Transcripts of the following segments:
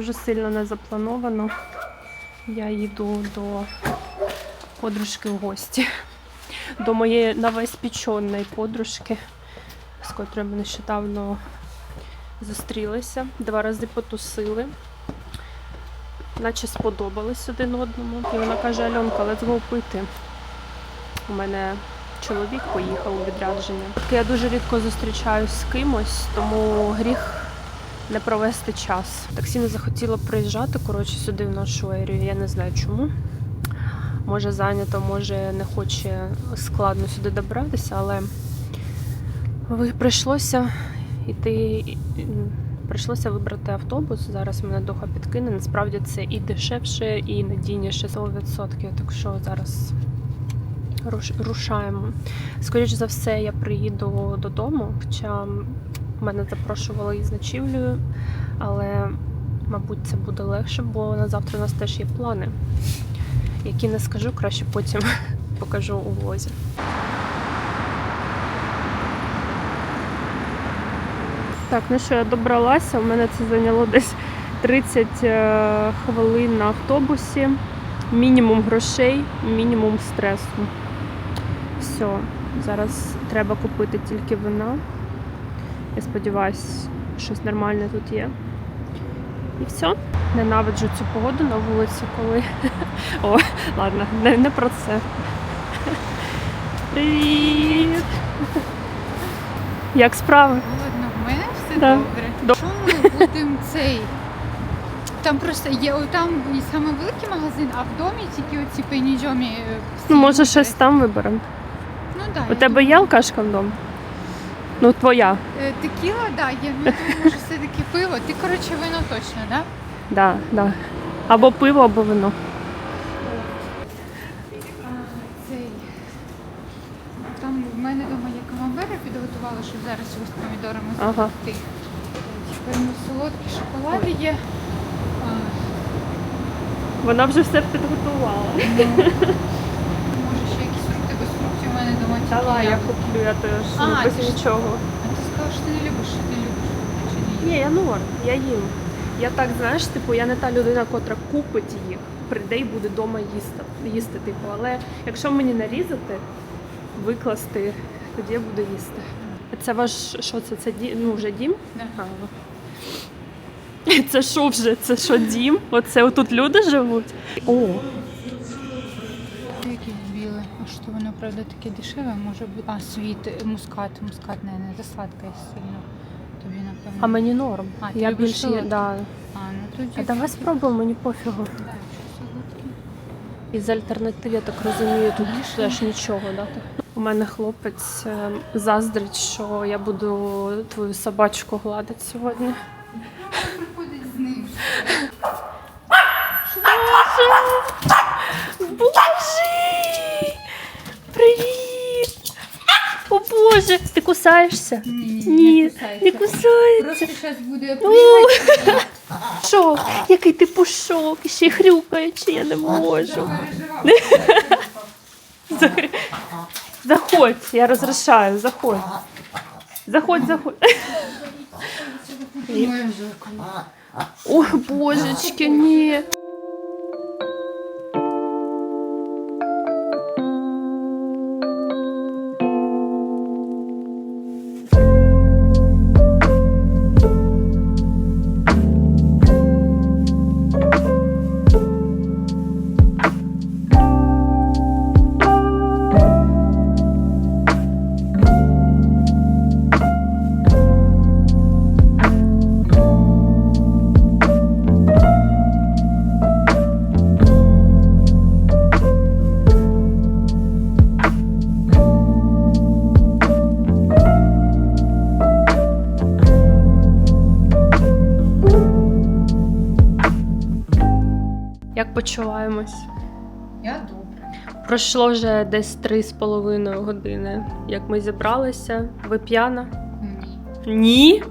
дуже сильно не заплановано. Я їду до подружки в гості. До моєї новоіспеченої подружки, з котрою ми нещодавно зустрілися, два рази потусили. Наче сподобались один одному. І вона каже: Альонка, let's пити. У мене чоловік поїхав у відрядження. Я дуже рідко зустрічаюсь з кимось, тому гріх не провести час. Таксі не захотіло приїжджати коротше, сюди в нашу ерію. Я не знаю чому. Може зайнято, може не хоче складно сюди добратися, але прийшлося йти. Прийшлося вибрати автобус. Зараз мене духа підкине. Насправді це і дешевше, і надійніше 100%. Так що зараз рушаємо. Скоріше за все, я приїду додому, хоча мене запрошували із ночівлею, але, мабуть, це буде легше, бо на завтра у нас теж є плани, які не скажу, краще потім покажу у влозі. Так, ну що, я добралася. У мене це зайняло десь 30 е, хвилин на автобусі. Мінімум грошей, мінімум стресу. Все, зараз треба купити тільки вина. Я сподіваюся, щось нормальне тут є. І все. Ненавиджу цю погоду на вулиці, коли. О, ладно, не, не про це. Привіт! Як справи? Ладно, в мене все Да. добре. До- Що ми будемо цей? Там просто є там і саме великий магазин, а в домі тільки оці пеніджомі. е, Ну, може, щось там виберемо. Ну да. У тебе є думаю. алкашка вдома? Ну, твоя. Е, Текіла, да, є. Ну, думаю, може, все-таки пиво. Ти, коротше, вино точно, да? Да, да. Або пиво, або вино. Цей. Там в мене вдома є камамбери, підготувала, щоб зараз його з помідорами Ага. запекти. Тепер ну, солодкі шоколади є. А, Вона вже все підготувала. ну, може ще якісь фрукти без фруктів тільки Давай, я куплю, я теж А, ну, без ти нічого. А ти сказала, що ти не любиш, що ти любиш чи ні? Ні, я норм, я їм. Я так, знаєш, типу, я не та людина, котра купить їх, прийде і буде вдома їсти. їсти типу. Але якщо мені нарізати, викласти, тоді я буду їсти. Це ваш що це? Це дім? Ну, вже дім? Да. А. Це що вже? Це що дім? Оце отут люди живуть? О. А що воно, правда, таке дешеве може бути. А, світ, мускат, мускат не, не засладка є сильно. Тобі, напевно. а мені норм. А, ти я любиш більше солодке? да. А, ну тоді. А давай спробуємо, мені пофігу. Да, що солодке. Із альтернатив, я так розумію, тут теж нічого, да? У мене хлопець е, заздрить, що я буду твою собачку гладити сьогодні. Приходить з ним. Боже! Привіт! О Боже! Ти кусаєшся? Ні, не кусається. Просто зараз буде пригати. Що? Який ти пушок, і ще й хрюкаючи, я не можу. Заходь, я розрішаю, заходь. Заходь, заходь. Ой, божечки, ні. Як почуваємось? Я добре. Пройшло вже десь три з половиною години, як ми зібралися. Ви п'яна? Ні. Ні.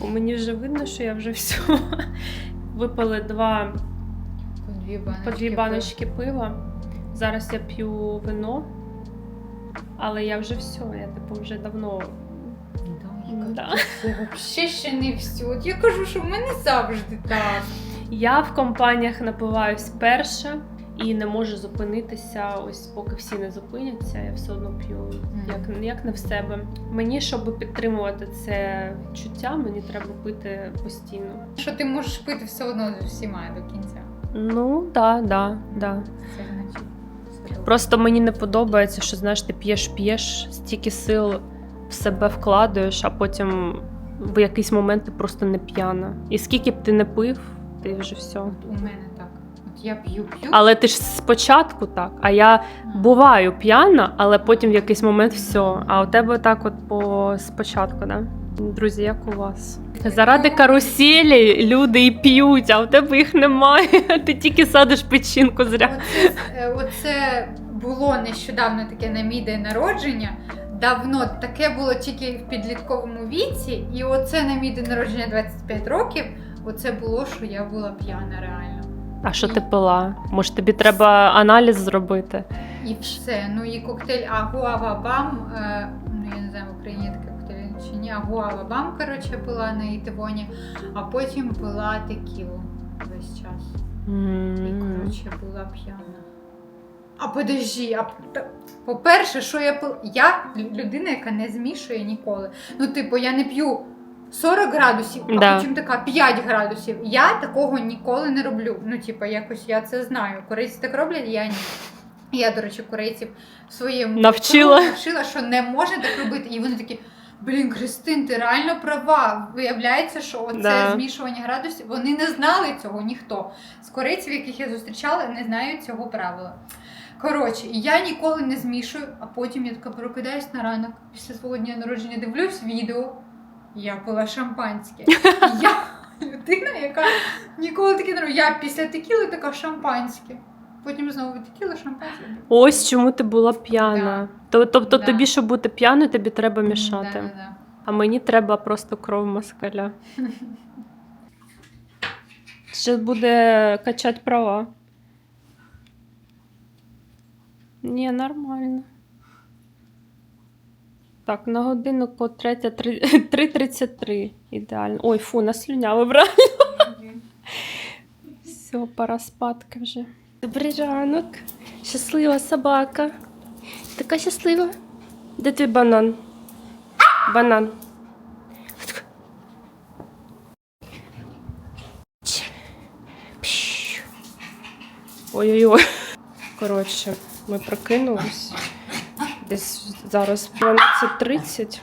Бо мені вже видно, що я вже все. Випили два По дві баночки. по дві баночки пива. Зараз я п'ю вино, але я вже все, я типу вже давно. Да, Да. Це взагалі ще не все. От я кажу, що в мене завжди так. Я в компаніях напиваюсь перша і не можу зупинитися. Ось поки всі не зупиняться, я все одно п'ю як, як не в себе. Мені, щоб підтримувати це відчуття, мені треба пити постійно. Що ти можеш пити все одно з усіма до кінця. Ну, да, да, да. Це значить. Просто мені не подобається, що знаєш, ти п'єш, п'єш, стільки сил в себе вкладаєш, а потім в якийсь момент ти просто не п'яна. І скільки б ти не пив, ти вже все. У мене так. От я п'ю, п'ю. Але ти ж спочатку так, а я буваю п'яна, але потім в якийсь момент все. А у тебе так от по спочатку, да? Друзі, як у вас? Заради каруселі люди і п'ють, а у тебе їх немає. Ти тільки садиш печінку зря. Оце, е, оце було нещодавно таке на мій день народження. Давно таке було тільки в підлітковому віці, і оце на мій день народження 25 років. Оце було, що я була п'яна реально. А що ти пила? Може, тобі треба аналіз зробити? І все. Ну і коктейль Агуава Бам. Е, ну я не знаю, в Україні таке коктейль чи ні. Агуава Бам, коротше, пила на Ітивоні, а потім пила текілу весь час. І, коротше, була п'яна. А подожди, а по-перше, що я пила? Я людина, яка не змішує ніколи. Ну, типу, я не п'ю 40 градусів, а Да. потім така 5 градусів. Я такого ніколи не роблю. Ну, типу, якось я це знаю. Корейці так роблять, я ні. Я, до речі, корейців в своєму Навчила. навчила, що не можна так робити. І вони такі. Блін, Кристин, ти реально права. Виявляється, що оце Да. змішування градусів, вони не знали цього ніхто. З корейців, яких я зустрічала, не знають цього правила. Коротше, я ніколи не змішую, а потім я така прокидаюсь на ранок після свого дня народження, дивлюсь відео. Я пила шампанське. Я людина, яка ніколи таке не робила. Я після текіли така шампанське. Потім знову текіла шампанське. Ось чому ти була п'яна. То- Тобто Да. тобі, щоб бути п'яною, тобі треба мішати. Да-да-да. А мені треба просто кров москаля. Ще буде качати права. Ні, нормально. Так, на годиннику 3.33. Ідеально. Ой, фу, наслюняли брали. Все, пора спадки вже. Добрий ранок. Щаслива собака. Така щаслива. Де твій банан? Банан. Ой-ой-ой. Коротше, ми прокинулись. Десь зараз 12.30.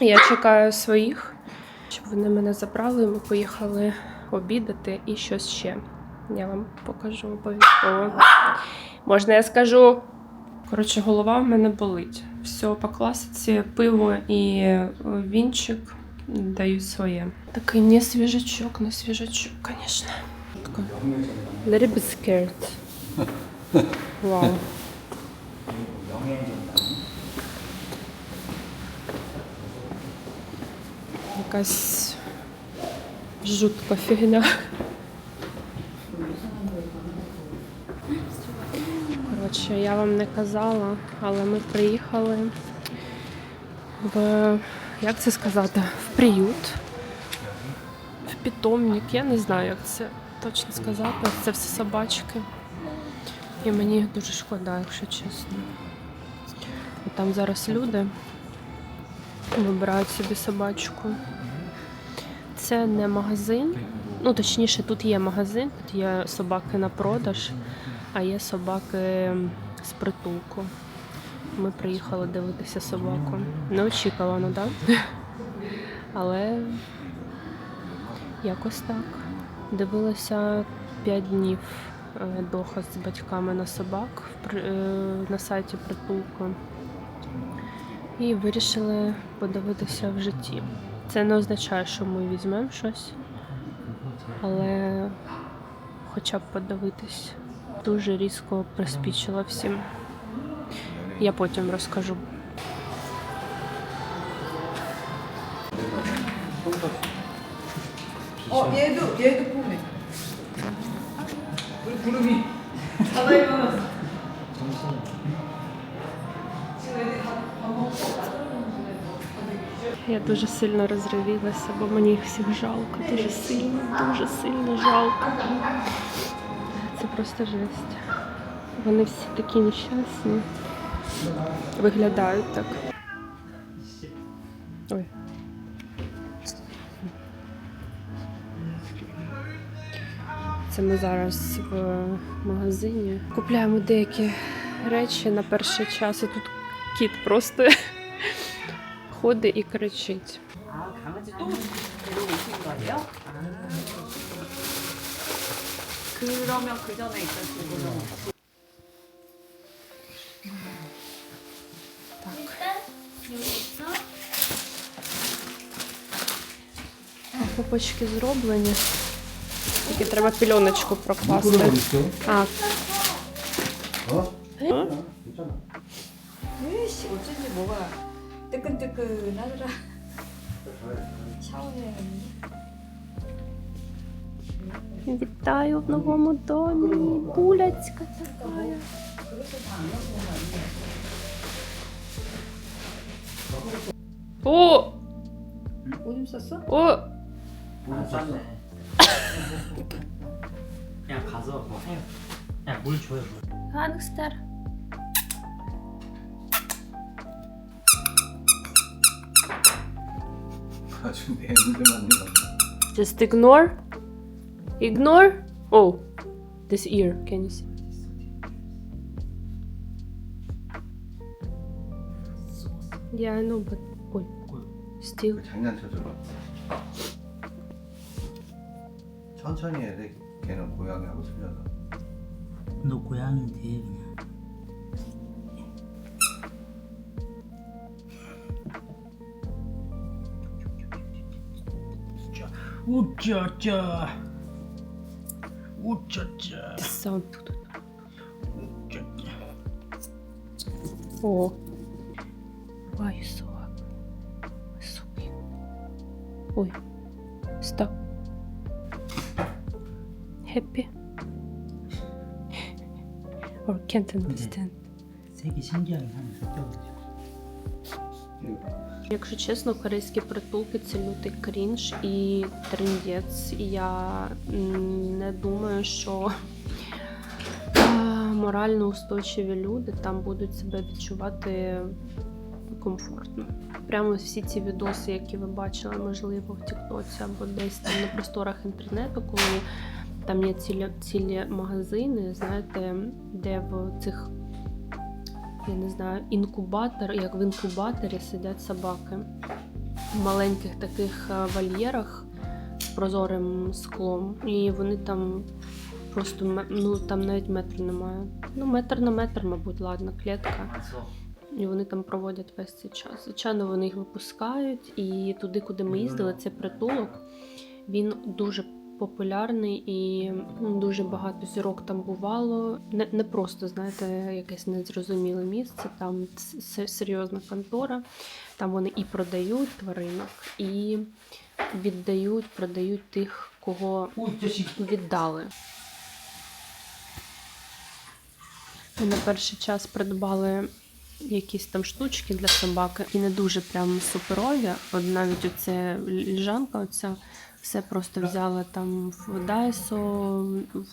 Я чекаю своїх, щоб вони мене забрали. Ми поїхали обідати і щось ще. Я вам покажу обов'язково. Можна я скажу? Коротше, голова в мене болить. Все по класиці, пиво і е, вінчик дають своє. Такий не свіжачок, не свіжачок, звісно. Little bit scared. Вау. Якась жутка фігня. Коротше, я вам не казала, але ми приїхали в як це сказати? В приют, в питомник. Я не знаю, як це точно сказати. Це все собачки. І мені дуже шкода, якщо чесно. Там зараз люди вибирають собі собачку. Це не магазин. Ну, точніше, тут є магазин, тут є собаки на продаж, а є собаки з притулку. Ми приїхали дивитися собаку. Неочікувано, так? Але якось так. Дивилася 5 днів е, доход з батьками на собак е, на сайті притулку і вирішили подивитися в житті. Це не означає, що ми візьмемо щось, але хоча б подивитись. Дуже різко приспічила всім. Я потім розкажу. О, я йду, я йду помню. Полюбі. Але е, Я дуже сильно розривілася, бо мені їх всіх жалко. Дуже сильно, дуже сильно жалко. Це просто жесть. Вони всі такі нещасні. Виглядають так. Ой. Це ми зараз в магазині. Купляємо деякі речі на перший час. І тут кіт просто ходить і кричить. 아, 강아지 또 데리고 오신 거예요? 아. 그러면 그 전에 있던 친구는 Попочки зроблені. Тільки треба пільоночку прокласти. А, 어? 어? 괜찮아. 으이씨 어쩐지 뭐가 뜨끈뜨끈하더라. 샤워해. вітаю в новому домі. Буляцька така. О! 오줌 쌌어? 어! 안 쌌네. 그냥 가서 뭐 해요. 그냥 물 줘요 물. 다 준비했는데 맞는 건가? Just ignore. Ignore. Oh, this ear. Can you see? Yeah, I know, but wait. Still. 장난쳐줘봐. 천천히 해야 돼. 걔는 고양이하고 틀려서. 너 고양인데 그냥. 우짜짜 우짜짜 This sound. 우짜짜 Oh. Why you so happy? So cute. Ой. Stop. Happy? Or can't understand. 색이 신기하게 하나 섞여가지고 Якщо чесно, корейські притулки це лютий крінж і трендець. Я не думаю, що е, морально устойчиві люди там будуть себе відчувати комфортно. Прямо всі ці відоси, які ви бачили, можливо, в Тіктоці або десь там на просторах інтернету, коли там є цілі, цілі магазини, знаєте, де в цих я не знаю, інкубатор, як в інкубаторі сидять собаки. В маленьких таких е, вольєрах з прозорим склом. І вони там просто ну там навіть метру немає. Ну, метр на метр, мабуть, ладно, клітка. І вони там проводять весь цей час. Звичайно, вони їх випускають, і туди, куди ми ну, їздили, ну. це притулок. Він дуже популярний і ну, дуже багато зірок там бувало. Не не просто, знаєте, якесь незрозуміле місце. Там серйозна контора, там вони і продають тваринок, і віддають, продають тих, кого віддали. Ми на перший час придбали якісь там штучки для собаки, і не дуже прям суперові. От навіть оце ліжанка, оця все просто взяла там в Дайсо,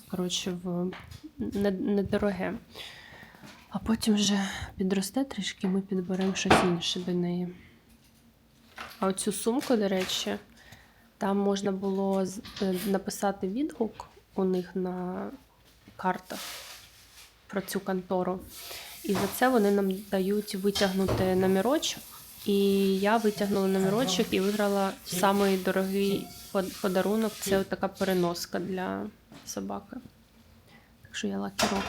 коротше, в недороге. А потім вже підросте трішки, ми підберемо щось інше до неї. А оцю сумку, до речі, там можна було е, написати відгук у них на картах про цю контору. І за це вони нам дають витягнути номерочок. І я витягнула номерочок і виграла самий дорогий подарунок. Це така переноска для собаки. Так що я лакірок.